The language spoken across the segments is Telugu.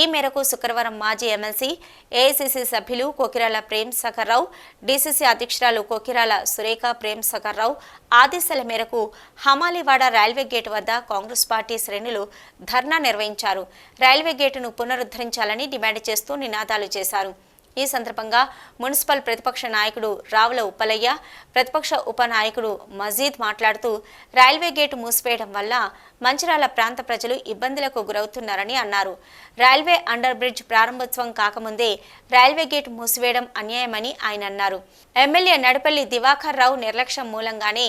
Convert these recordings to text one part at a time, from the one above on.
ఈ మేరకు శుక్రవారం మాజీ ఎమ్మెల్సీ ఏఐసిసి సభ్యులు కోకిరాల ప్రేమ్ సఖర్రావు డీసీసీ అధ్యక్షురాలు కోకిరాల సురేఖ ప్రేమ్ సఖర్రావు ఆదేశాల మేరకు హమాలీవాడ రైల్వే గేట్ వద్ద కాంగ్రెస్ పార్టీ శ్రేణులు ధర్నా నిర్వహించారు. రైల్వే గేటును పునరుద్ధరించాలని డిమాండ్ చేస్తూ నినాదాలు చేశారు. ఈ సందర్భంగా మున్సిపల్ ప్రతిపక్ష నాయకుడు రావుల ఉప్పలయ్య ప్రతిపక్ష ఉపనాయకుడు మజీద్ మాట్లాడుతూ రైల్వే గేటు మూసివేయడం వల్ల మంచిరాల ప్రాంత ప్రజలు ఇబ్బందులకు గురవుతున్నారని అన్నారు. రైల్వే అండర్ బ్రిడ్జ్ ప్రారంభోత్సవం కాకముందే రైల్వే గేటు మూసివేయడం అన్యాయమని ఆయన అన్నారు. ఎమ్మెల్యే నడపల్లి దివాకర్ రావు నిర్లక్ష్యం మూలంగానే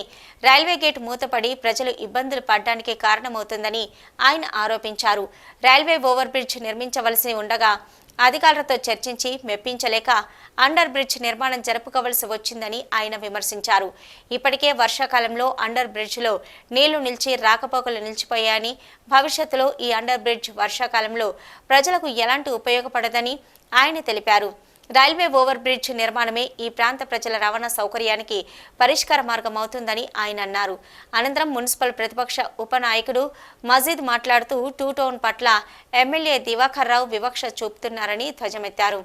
రైల్వే గేట్ మూతపడి ప్రజలు ఇబ్బందులు పడ్డానికి కారణమవుతుందని ఆయన ఆరోపించారు. రైల్వే ఓవర్ బ్రిడ్జ్ నిర్మించవలసి ఉండగా అధికారులతో చర్చించి మెప్పించలేక అండర్ బ్రిడ్జ్ నిర్మాణం జరుపుకోవలసి వచ్చిందని ఆయన విమర్శించారు. ఇప్పటికే వర్షాకాలంలో అండర్ బ్రిడ్జ్లో నీళ్ళు నిలిచి రాకపోకలు నిలిచిపోయాయని భవిష్యత్తులో ఈ అండర్ బ్రిడ్జ్ వర్షాకాలంలో ప్రజలకు ఎలాంటి ఉపయోగపడదని ఆయన తెలిపారు. రైల్వే ఓవర్ బ్రిడ్జ్ నిర్మాణమే ఈ ప్రాంత ప్రజల రవాణా సౌకర్యానికి పరిష్కార మార్గం అవుతుందని ఆయన అన్నారు. అనంతరం మున్సిపల్ ప్రతిపక్ష ఉపనాయకుడు మజీద్ మాట్లాడుతూ టూ టౌన్ పట్ల ఎమ్మెల్యే దివాకర్ రావు వివక్ష చూపుతున్నారని ధ్వజమెత్తారు.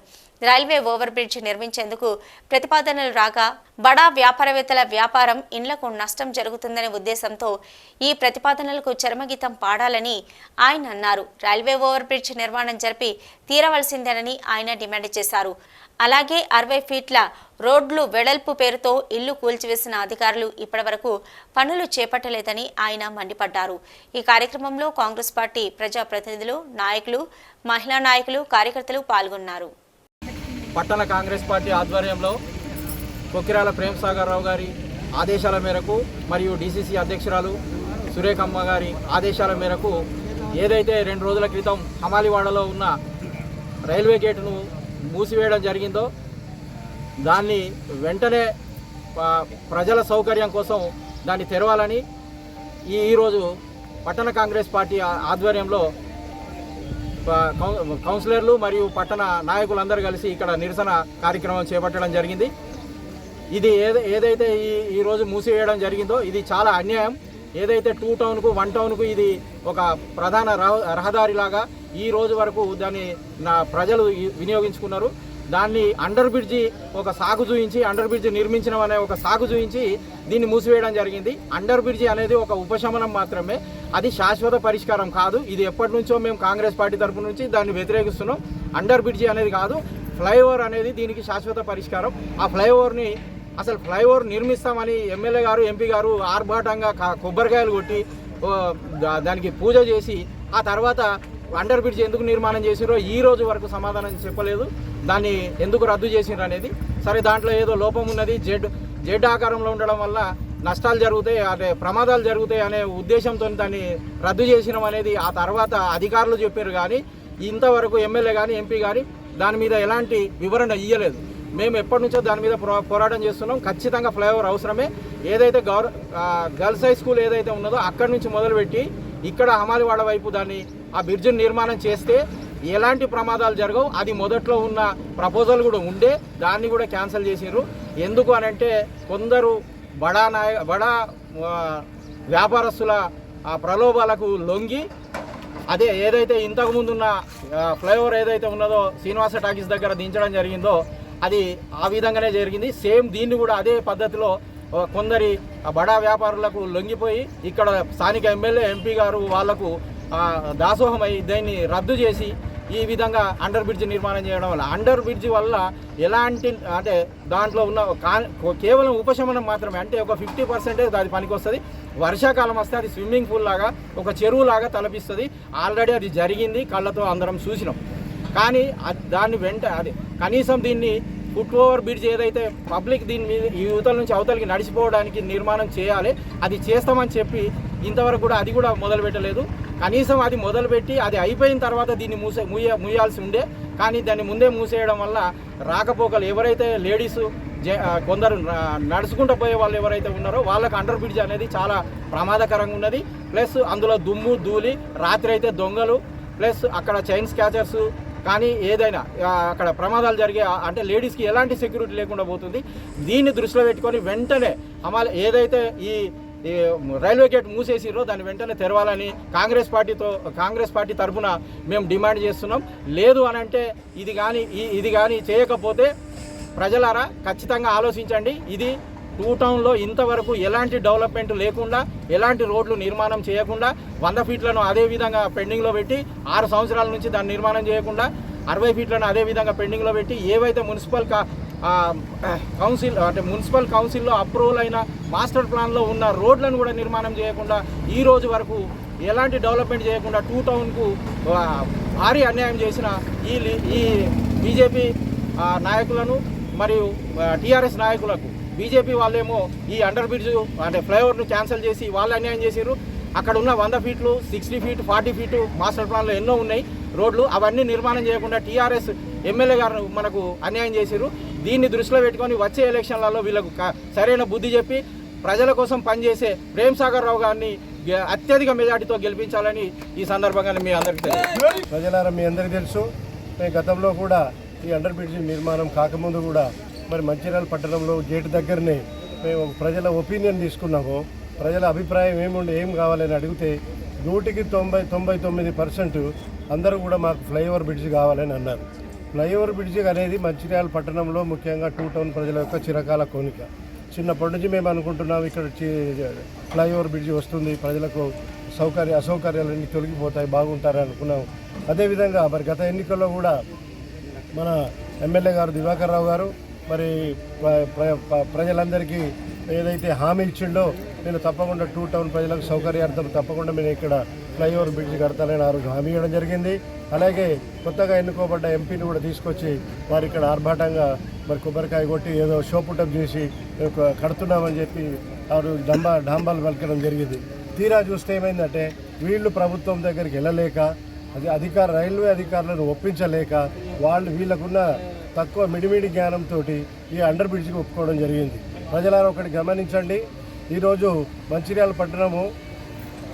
రైల్వే ఓవర్ బ్రిడ్జ్ నిర్మించేందుకు ప్రతిపాదనలు రాగా బడా వ్యాపారవేత్తల వ్యాపారం ఇండ్లకు నష్టం జరుగుతుందనే ఉద్దేశంతో ఈ ప్రతిపాదనలకు చరమగీతం పాడాలని ఆయన అన్నారు. రైల్వే ఓవర్ బ్రిడ్జ్ నిర్మాణం జరిపి తీరవలసిందేనని ఆయన డిమాండ్ చేశారు. అలాగే అరవై ఫీట్ల రోడ్లు వెడల్పు పేరుతో ఇల్లు కూల్చివేసిన అధికారులు ఇప్పటివరకు పనులు చేపట్టలేదని ఆయన మండిపడ్డారు. ఈ కార్యక్రమంలో కాంగ్రెస్ పార్టీ ప్రజాప్రతినిధులు నాయకులు మహిళా నాయకులు కార్యకర్తలు పాల్గొన్నారు. పట్టణ కాంగ్రెస్ పార్టీ ఆధ్వర్యంలో కొక్కిరాల ప్రేమ్ సాగర్ రావు గారి ఆదేశాల మేరకు మరియు డీసీసీ అధ్యక్షురాలు సురేఖమ్మ గారి ఆదేశాల మేరకు ఏదైతే రెండు రోజుల క్రితం హమాలివాడలో ఉన్న రైల్వే గేటును మూసివేయడం జరిగిందో దాన్ని వెంటనే ప్రజల సౌకర్యం కోసం దాన్ని తెరవాలని ఈరోజు పట్టణ కాంగ్రెస్ పార్టీ ఆధ్వర్యంలో కౌన్సిలర్లు మరియు పట్టణ నాయకులందరూ కలిసి ఇక్కడ నిరసన కార్యక్రమం చేపట్టడం జరిగింది. ఇది ఏది ఏదైతే ఈ ఈరోజు మూసివేయడం జరిగిందో ఇది చాలా అన్యాయం. ఏదైతే టూ టౌన్కు వన్ టౌన్కు ఇది ఒక ప్రధాన రహ- రహదారిలాగా ఈ రోజు వరకు దాన్ని నా ప్రజలు వినియోగించుకున్నారు. దాన్ని అండర్ బ్రిడ్జి ఒక సాగు చూయించి అండర్ బ్రిడ్జి నిర్మించడం అనే ఒక సాగు చూయించి దీన్ని మూసివేయడం జరిగింది. అండర్ బ్రిడ్జి అనేది ఒక ఉపశమనం మాత్రమే. అది శాశ్వత పరిష్కారం కాదు. ఇది ఎప్పటి నుంచో మేము కాంగ్రెస్ పార్టీ తరపు నుంచి దాన్ని వ్యతిరేకిస్తున్నాం. అండర్ బ్రిడ్జి అనేది కాదు. ఫ్లైఓవర్ అనేది దీనికి శాశ్వత పరిష్కారం. ఆ ఫ్లైఓవర్ని అసలు ఫ్లైఓవర్ నిర్మిస్తామని ఎమ్మెల్యే గారు ఎంపీ గారు ఆర్భాటంగా కా- కొబ్బరికాయలు కొట్టి దానికి పూజ చేసి ఆ తర్వాత అండర్ బ్రిడ్జ్ ఎందుకు నిర్మాణం చేసిరో ఈ రోజు వరకు సమాధానం చెప్పలేదు. దాన్ని ఎందుకు రద్దు చేసిర్రు అనేది. సరే దాంట్లో ఏదో లోపం ఉన్నది. జెడ్ జెడ్ ఆకారంలో ఉండడం వల్ల నష్టాలు జరుగుతాయి అంటే ప్రమాదాలు జరుగుతాయి అనే ఉద్దేశంతో దాన్ని రద్దు చేసినాం అనేది ఆ తర్వాత అధికారులు చెప్పారు కానీ ఇంతవరకు ఎమ్మెల్యే కానీ ఎంపీ కానీ దాని మీద ఎలాంటి వివరణ ఇవ్వలేదు మేము ఎప్పటి నుంచో దాని మీద పోరాటం చేస్తున్నాం. ఖచ్చితంగా ఫ్లైఓవర్ అవసరమే. ఏదైతే గౌర గర్ల్స్ హై స్కూల్ ఏదైతే ఉన్నదో అక్కడి నుంచి మొదలుపెట్టి ఇక్కడ హమాలివాడ వైపు దాన్ని ఆ బ్రిడ్జిని నిర్మాణం చేస్తే ఎలాంటి ప్రమాదాలు జరగవు. అది మొదట్లో ఉన్న ప్రపోజల్ కూడా ఉండే దాన్ని కూడా క్యాన్సిల్ చేసిర్రు ఎందుకు అని అంటే కొందరు బడా నాయ బడా వ్యాపారస్తుల ఆ ప్రలోభాలకు లొంగి అదే ఏదైతే ఇంతకుముందున్న ఫ్లైఓవర్ ఏదైతే ఉన్నదో శ్రీనివాస టాకీస్ దగ్గర దించడం జరిగిందో అది ఆ విధంగానే జరిగింది. సేమ్ దీన్ని కూడా అదే పద్ధతిలో కొందరి బడా వ్యాపారులకు లొంగిపోయి ఇక్కడ స్థానిక ఎమ్మెల్యే ఎంపీ గారు వాళ్ళకు దాసోహమై దీన్ని రద్దు చేసి ఈ విధంగా అండర్ బ్రిడ్జ్ నిర్మాణం చేయడం వల్ల అండర్ బ్రిడ్జ్ వల్ల ఎలాంటి అంటే దాంట్లో ఉన్న కేవలం ఉపశమనం మాత్రమే అంటే ఒక ఫిఫ్టీ పర్సెంటేజ్ అది పనికొస్తుంది. వర్షాకాలం వస్తే అది స్విమ్మింగ్ పూల్ లాగా ఒక చెరువు లాగా తలపిస్తుంది. ఆల్రెడీ అది జరిగింది కళ్ళతో అందరం చూసినాం. కానీ అది దాన్ని వెంట అది కనీసం దీన్ని ఫుట్ ఓవర్ బ్రిడ్జ్ ఏదైతే పబ్లిక్ దీని మీద ఈ యువతల నుంచి అవతలకి నడిచిపోవడానికి నిర్మాణం చేయాలి అది చేస్తామని చెప్పి ఇంతవరకు కూడా అది కూడా మొదలు పెట్టలేదు కనీసం అది మొదలుపెట్టి అది అయిపోయిన తర్వాత దీన్ని మూసే మూయ మూయాల్సి ఉండే. కానీ దాన్ని ముందే మూసేయడం వల్ల రాకపోకలు ఎవరైతే లేడీస్ కొందరు నడుచుకుంటూ పోయే వాళ్ళు ఎవరైతే ఉన్నారో వాళ్ళకి అండర్ బ్రిడ్జ్ అనేది చాలా ప్రమాదకరంగా ఉన్నది. ప్లస్ అందులో దుమ్ము ధూళి రాత్రి అయితే దొంగలు. ప్లస్ అక్కడ చైన్ స్కాచర్స్ కానీ ఏదైనా అక్కడ ప్రమాదాలు జరిగే అంటే లేడీస్కి ఎలాంటి సెక్యూరిటీ లేకుండా పోతుంది. దీన్ని దృష్టిలో పెట్టుకొని వెంటనే అమలు ఏదైతే ఈ ఈ రైల్వే గేట్ మూసేసిర్రో దాన్ని వెంటనే తెరవాలని కాంగ్రెస్ పార్టీతో కాంగ్రెస్ పార్టీ తరఫున మేము డిమాండ్ చేస్తున్నాం. లేదు అని అంటే ఇది కానీ ఇది కానీ చేయకపోతే ప్రజలారా ఖచ్చితంగా ఆలోచించండి. ఇది టూ టౌన్లో ఇంతవరకు ఎలాంటి డెవలప్మెంట్ లేకుండా ఎలాంటి రోడ్లు నిర్మాణం చేయకుండా వంద ఫీట్లను అదే విధంగా పెండింగ్లో పెట్టి ఆరు సంవత్సరాల నుంచి దాన్ని నిర్మాణం చేయకుండా అరవై ఫీట్లను అదే విధంగా పెండింగ్లో పెట్టి ఏవైతే మున్సిపల్ కౌన్సిల్ అంటే మున్సిపల్ కౌన్సిల్లో అప్రూవల్ అయిన మాస్టర్ ప్లాన్లో ఉన్న రోడ్లను కూడా నిర్మాణం చేయకుండా ఈ రోజు వరకు ఎలాంటి డెవలప్మెంట్ చేయకుండా టూ టౌన్కు భారీ అన్యాయం చేసిన ఈ ఈ బీజేపీ నాయకులను మరియు టీఆర్ఎస్ నాయకులకు బీజేపీ వాళ్ళేమో ఈ అండర్ బ్రిడ్జ్ అంటే ఫ్లైఓవర్ను క్యాన్సిల్ చేసి వాళ్ళు అన్యాయం చేశారు అక్కడ ఉన్న వంద ఫీట్లు sixty feet forty feet master ప్లాన్లో ఎన్నో ఉన్నాయి. రోడ్లు అవన్నీ నిర్మాణం చేయకుండా టీఆర్ఎస్ ఎమ్మెల్యే గారు మనకు అన్యాయం చేశారు దీన్ని దృష్టిలో పెట్టుకొని వచ్చే ఎలక్షన్లలో వీళ్ళకు సరైన బుద్ధి చెప్పి ప్రజల కోసం పనిచేసే ప్రేమ్ సాగర్ రావు గారిని గె- అత్యధిక మెజార్టీతో గెలిపించాలని ఈ సందర్భంగా మీ అందరికీ తెలుసు ప్రజలారా మీ అందరికీ తెలుసు మేము గతంలో కూడా ఈ అండర్ బ్రిడ్జ్ నిర్మాణం కాకముందు కూడా మరి మంచిర్యాల పట్టణంలో గేటు దగ్గరనే మేము ప్రజల ఒపీనియన్ తీసుకున్నాము. ప్రజల అభిప్రాయం ఏముండి ఏం కావాలని అడిగితే నూటికి తొంభై తొంభై తొమ్మిది పర్సెంట్ అందరూ కూడా మాకు ఫ్లైఓవర్ బ్రిడ్జ్ కావాలని అన్నారు. ఫ్లైఓవర్ బ్రిడ్జ్ అనేది మంచిర్యాల పట్టణంలో ముఖ్యంగా టూ టౌన్ ప్రజల యొక్క చిరకాల కోనిక చిన్నప్పటి నుంచి మేము అనుకుంటున్నాం ఇక్కడ ఫ్లైఓవర్ బ్రిడ్జ్ వస్తుంది ప్రజలకు సౌకర్య అసౌకర్యాలన్నీ తొలగిపోతాయి బాగుంటారని అనుకున్నాం. అదేవిధంగా మరి గత ఎన్నికల్లో కూడా మన ఎమ్మెల్యే గారు దివాకర్ రావు గారు మరి ప్ర- ప్రజలందరికీ ఏదైతే హామీ ఇచ్చిండో నేను తప్పకుండా టూ టౌన్ ప్రజలకు సౌకర్యార్థం తప్పకుండా నేను ఇక్కడ ఫ్లైఓవర్ బ్రిడ్జ్ కడతానని ఆ రోజు హామీ ఇవ్వడం జరిగింది. అలాగే కొత్తగా ఎన్నుకోబడ్డ ఎంపీని కూడా తీసుకొచ్చి వారు ఇక్కడ ఆర్భాటంగా మరి కొబ్బరికాయ కొట్టి ఏదో షోపుటం చేసి కడుతున్నామని చెప్పి వారు డంబా డాంబాలు పలకడం జరిగింది. తీరా చూస్తే ఏమైందంటే వీళ్ళు ప్రభుత్వం దగ్గరికి వెళ్ళలేక అది అధికార రైల్వే అధికారులను ఒప్పించలేక వాళ్ళు వీళ్ళకున్న తక్కువ మిడిమిడి జ్ఞానంతో ఈ అండర్ బ్రిడ్జ్కి ఒప్పుకోవడం జరిగింది. ప్రజలారా ఒకటి గమనించండి. ఈరోజు మంచిర్యాల పట్టణము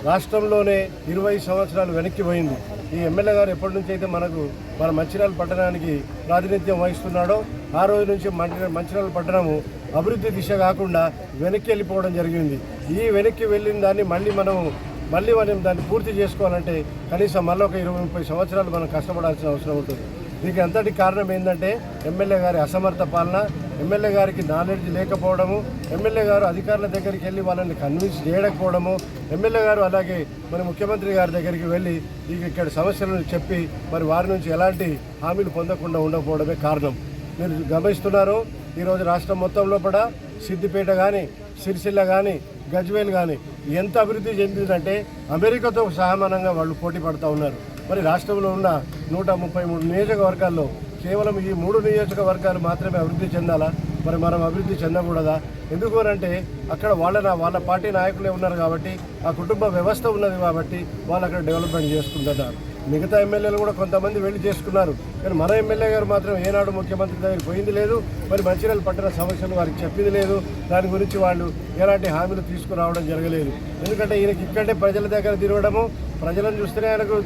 రాష్ట్రంలోనే ఇరవై సంవత్సరాలు వెనక్కి పోయింది. ఈ ఎమ్మెల్యే గారు ఎప్పటి నుంచి అయితే మనకు మన మంచిర్యాల పట్టణానికి ప్రాతినిధ్యం వహిస్తున్నాడో ఆ రోజు నుంచి మంచి మంచిర్యాల పట్టణము అభివృద్ధి దిశ కాకుండా వెనక్కి వెళ్ళిపోవడం జరిగింది. ఈ వెనక్కి వెళ్ళిన దాన్ని మళ్ళీ మనం మళ్ళీ మనం దాన్ని పూర్తి చేసుకోవాలంటే కనీసం మళ్ళీ ఒక ఇరవై ముప్పై సంవత్సరాలు మనం కష్టపడాల్సిన అవసరం ఉంటుంది. దీనికి అంతటి కారణం ఏంటంటే ఎమ్మెల్యే గారి అసమర్థ పాలన ఎమ్మెల్యే గారికి నాలెడ్జ్ లేకపోవడము ఎమ్మెల్యే గారు అధికారుల దగ్గరికి వెళ్ళి వాళ్ళని కన్విన్స్ చేయకపోవడము ఎమ్మెల్యే గారు అలాగే మన ముఖ్యమంత్రి గారి దగ్గరికి వెళ్ళి ఇక ఇక్కడ సమస్యలను చెప్పి మరి వారి నుంచి ఎలాంటి హామీలు పొందకుండా ఉండకపోవడమే కారణం. మీరు గమనిస్తున్నారు ఈరోజు రాష్ట్రం మొత్తంలో కూడా సిద్దిపేట కానీ సిరిసిల్ల కానీ గజ్వేల్ కానీ ఎంత అభివృద్ధి చెందిందంటే అమెరికాతో సమానంగా వాళ్ళు పోటీ పడుతూ ఉన్నారు. మరి రాష్ట్రంలో ఉన్న నూట ముప్పై మూడు నియోజకవర్గాల్లో కేవలం ఈ మూడు నియోజకవర్గాలు మాత్రమే అభివృద్ధి చెందాలా? మరి మనం అభివృద్ధి చెందకూడదా? ఎందుకు అంటే అక్కడ వాళ్ళ వాళ్ళ పార్టీ నాయకులే ఉన్నారు కాబట్టి ఆ కుటుంబ వ్యవస్థ ఉన్నది కాబట్టి వాళ్ళు అక్కడ డెవలప్మెంట్ చేసుకుంటున్నారు. మిగతా ఎమ్మెల్యేలు కూడా కొంతమంది వెళ్ళి చేసుకున్నారు. కానీ మన ఎమ్మెల్యే గారు మాత్రం ఏనాడు ముఖ్యమంత్రి దగ్గరికి పోయింది లేదు. మరి మంచిర్యాల పట్టణ సమస్యలు వారికి చెప్పింది లేదు. దాని గురించి వాళ్ళు ఎలాంటి హామీలు తీసుకురావడం జరగలేదు. ఎందుకంటే ఈయనకి ఇక్కడే ప్రజల దగ్గర తిరగడము ప్రజలను చూస్తేనే ఆయనకు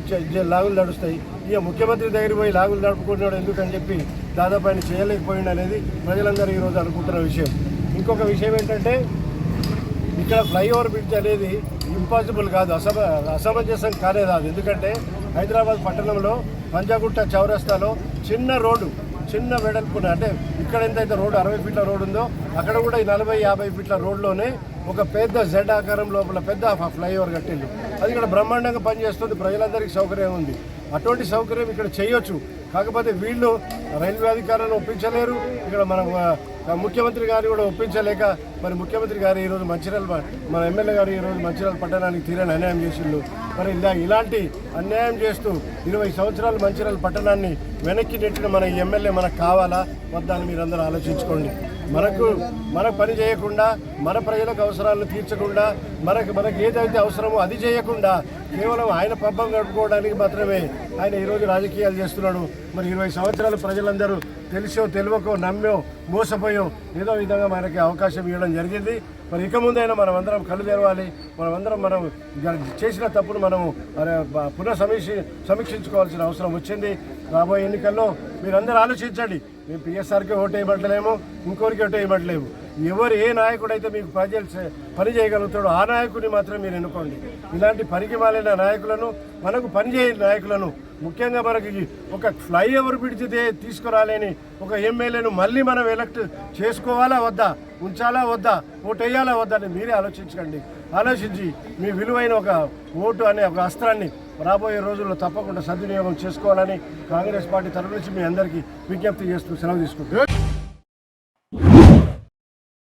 లాగులు నడుస్తాయి. ఇక ముఖ్యమంత్రి దగ్గర పోయి లాగులు నడుపుకుంటున్నాడు ఎందుకని చెప్పి దాదాపు ఆయన చేయలేకపోయింది అనేది ప్రజలందరూ ఈరోజు అనుకుంటున్న విషయం. ఇంకొక విషయం ఏంటంటే ఇక్కడ ఫ్లైఓవర్ బ్రిడ్జ్ అనేది ఇంపాసిబుల్ కాదు. అసమ అసమంజసం కానే కాదు ఎందుకంటే హైదరాబాద్ పట్టణంలో పంజాగుట్ట చౌరస్తాలో చిన్న రోడ్డు చిన్న వెడల్పున అంటే ఇక్కడ ఎంతైతే రోడ్డు అరవై ఫీట్ల రోడ్డు ఉందో అక్కడ కూడా ఈ నలభై యాభై ఫీట్ల రోడ్లోనే ఒక పెద్ద జెడ్ ఆకారం లోపల పెద్ద ఫ్లైఓవర్ కట్టిండు అది ఇక్కడ బ్రహ్మాండంగా పనిచేస్తుంది ప్రజలందరికీ సౌకర్యం ఉంది. అటువంటి సౌకర్యం ఇక్కడ చేయొచ్చు. కాకపోతే వీళ్ళు రైల్వే అధికారులను ఒప్పించలేరు. ఇక్కడ మనం ముఖ్యమంత్రి గారు కూడా ఒప్పించలేక మరి ముఖ్యమంత్రి గారు ఈరోజు మంచిర్యాల మన ఎమ్మెల్యే గారు ఈరోజు మంచిర్యాల పట్టణానికి తీరని అన్యాయం చేసిండు. మరి ఇలా ఇలాంటి అన్యాయం చేస్తూ ఇరవై సంవత్సరాలు మంచిర్యాల పట్టణాన్ని వెనక్కి నెట్టిన మన ఈ ఎమ్మెల్యే మనకు కావాలా? వద్దా అని మీరందరూ ఆలోచించుకోండి. మనకు మన పని చేయకుండా మన ప్రజలకు అవసరాలను తీర్చకుండా మనకు మనకు ఏదైతే అవసరమో అది చేయకుండా కేవలం ఆయన పబ్బం గడుపుకోవడానికి మాత్రమే ఆయన ఈరోజు రాజకీయాలు చేస్తున్నాడు. మరి ఇరవై సంవత్సరాలు ప్రజలందరూ తెలిసో తెలియకో నమ్మో మోసపోయో ఏదో విధంగా మనకి అవకాశం ఇవ్వడం జరిగింది. మరి ఇక ముందైనా మనం అందరం కళ్ళు తెరవాలి. మనమందరం మనం చేసిన తప్పును మనం పునః సమీక్ష సమీక్షించుకోవాల్సిన అవసరం వచ్చింది. రాబోయే ఎన్నికల్లో మీరందరూ ఆలోచించండి. మేము పిఎస్ఆర్కి ఓటు వేయబడలేము ఇంకోరికి ఓటు వేయబడలేము. ఎవరు ఏ నాయకుడు అయితే మీకు ప్రజలు పని చేయగలుగుతాడో ఆ నాయకుడిని మాత్రం మీరు ఎన్నుకోండి. ఇలాంటి పనికి మాలిన నాయకులను మనకు పనిచేయని నాయకులను ముఖ్యంగా మనకి ఒక ఫ్లైఓవర్ బ్రిడ్జ్ తీసుకురాలేని ఒక ఎమ్మెల్యేను మళ్ళీ మనం ఎలక్ట్ చేసుకోవాలా వద్దా ఉంచాలా వద్దా ఓటు వేయాలా వద్దా అని మీరే ఆలోచించకండి. ఆలోచించి మీ విలువైన ఒక ఓటు అనే ఒక అస్త్రాన్ని రాబోయే రోజుల్లో తప్పకుండా సద్వినియోగం చేసుకోవాలని కాంగ్రెస్ పార్టీ తరఫు నుంచి మీ అందరికీ విజ్ఞప్తి చేస్తూ సెలవు తీసుకుంటున్నాను.